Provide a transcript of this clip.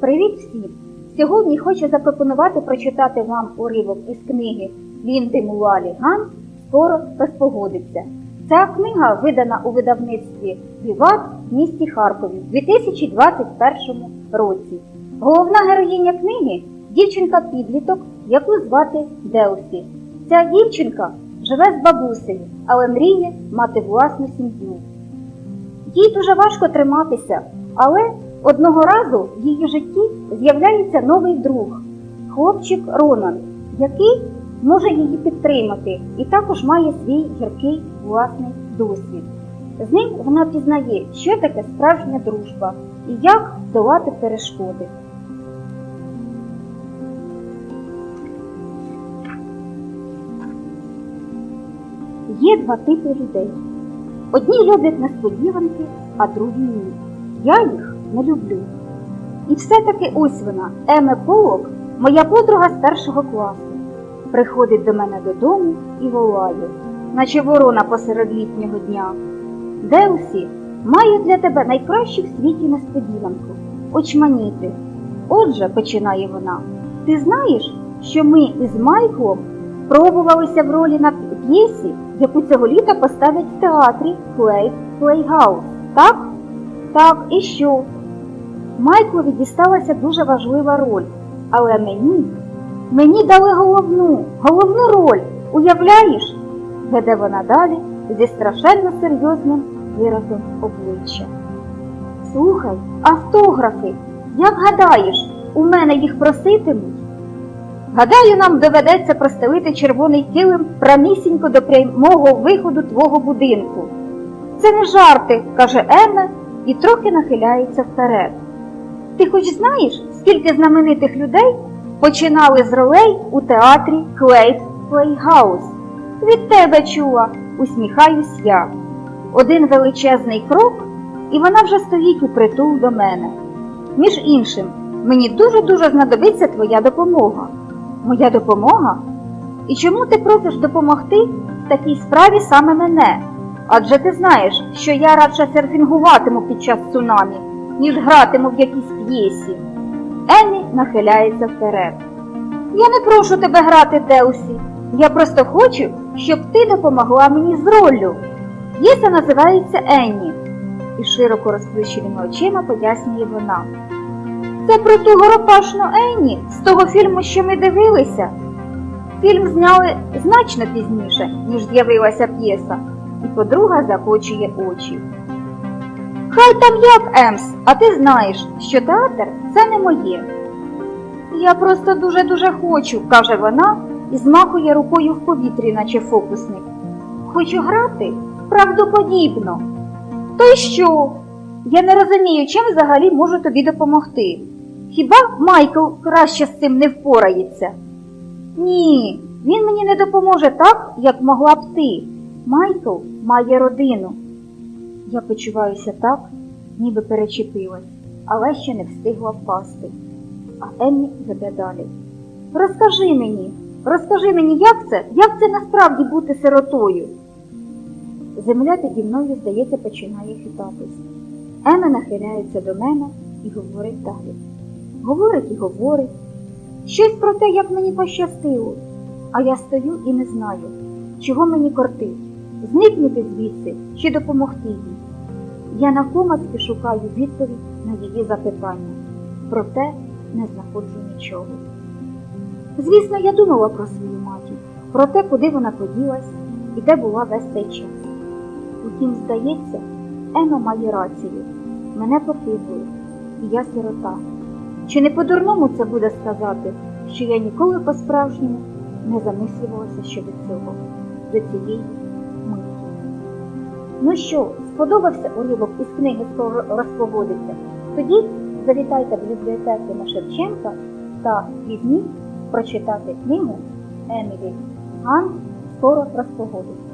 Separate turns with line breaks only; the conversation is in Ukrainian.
Привіт всім! Сьогодні хочу запропонувати прочитати вам уривок із книги Лінди Муалі Ган Скоро розпогодиться. Ця книга видана у видавництві Віват в місті Харкові в 2021 році. Головна героїня книги дівчинка-підліток, яку звати Делсі. Ця дівчинка живе з бабусею, але мріє мати власну сім'ю. Їй дуже важко триматися, але одного разу в її житті з'являється новий друг, хлопчик Ронан, який може її підтримати і також має свій гіркий власний досвід. З ним вона пізнає, що таке справжня дружба і як долати перешкоди. Є два типи людей. Одні люблять несподіванки, а другі ні. Я їх не люблю. І все-таки ось вона, Еме Полок, моя подруга з першого класу. Приходить до мене додому і волає, наче ворона посеред літнього дня. Делсі, маю для тебе найкращу в світі несподіванку очманіти. Отже, починає вона, ти знаєш, що ми із Майклом пробувалися в ролі на п'єсі, яку цього літа поставлять в театрі Playhouse, так? Так, і що? Майклові дісталася дуже важлива роль, але мені, мені дали головну, головну роль, уявляєш? Веде вона далі зі страшенно серйозним виразом обличчя. Слухай, автографи, як гадаєш, у мене їх проситимуть? Гадаю, нам доведеться простелити червоний килим прямісінько до прямого виходу твого будинку. Це не жарти, каже Емме і трохи нахиляється вперед. Ти хоч знаєш, скільки знаменитих людей починали з ролей у театрі Клейт Плейгаус? Від тебе чула, усміхаюсь я. Один величезний крок, і вона вже стоїть у притул до мене. Між іншим, мені дуже-дуже знадобиться твоя допомога. Моя допомога? І чому ти просиш допомогти в такій справі саме мене? Адже ти знаєш, що я радше серфінгуватиму під час цунамі, ніж гратиму в якійсь п'єсі. Еммі нахиляється вперед. Я не прошу тебе грати, Деусі. Я просто хочу, щоб ти допомогла мені з роллю. П'єса називається Енні. І широко розплющеними очима пояснює вона. Це про ту горопашну Енні з того фільму, що ми дивилися. Фільм зняли значно пізніше, ніж з'явилася п'єса, і подруга закочує очі. Хай там як, Емс, а ти знаєш, що театр це не моє. Я просто дуже-дуже хочу, каже вона і змахує рукою в повітрі, наче фокусник. Хочу грати правдоподібно. То й що? Я не розумію, чим взагалі можу тобі допомогти. Хіба Майкл краще з цим не впорається? Ні, він мені не допоможе так, як могла б ти. Майкл має родину. Я почуваюся так, ніби перечепилась, але ще не встигла впасти. А Еммі веде далі. Розкажи мені, розкажи мені, як це, як це насправді бути сиротою? Земля піді мною, здається, починає хитатись. Ема нахиляється до мене і говорить далі. Говорить і говорить. Щось про те, як мені пощастило. А я стою і не знаю, чого мені кортить. Зникнути звідси чи допомогти їй. Я навпомацьки шукаю відповідь на її запитання, проте не знаходжу нічого. Звісно, я думала про свою матір, про те, куди вона поділась і де була весь цей час. Утім, здається, Ема має рацію. Мене покинули, і я сирота. Чи не по-дурному це буде сказати, що я ніколи по-справжньому не замислювалася щодо цього, до цієї? Ну що, сподобався уривок із книги «Скоро розповодиться? Тоді завітайте в бібліотеку на Шевченка та візьміть прочитати книгу Емілі Ган «Скоро розпогодиться.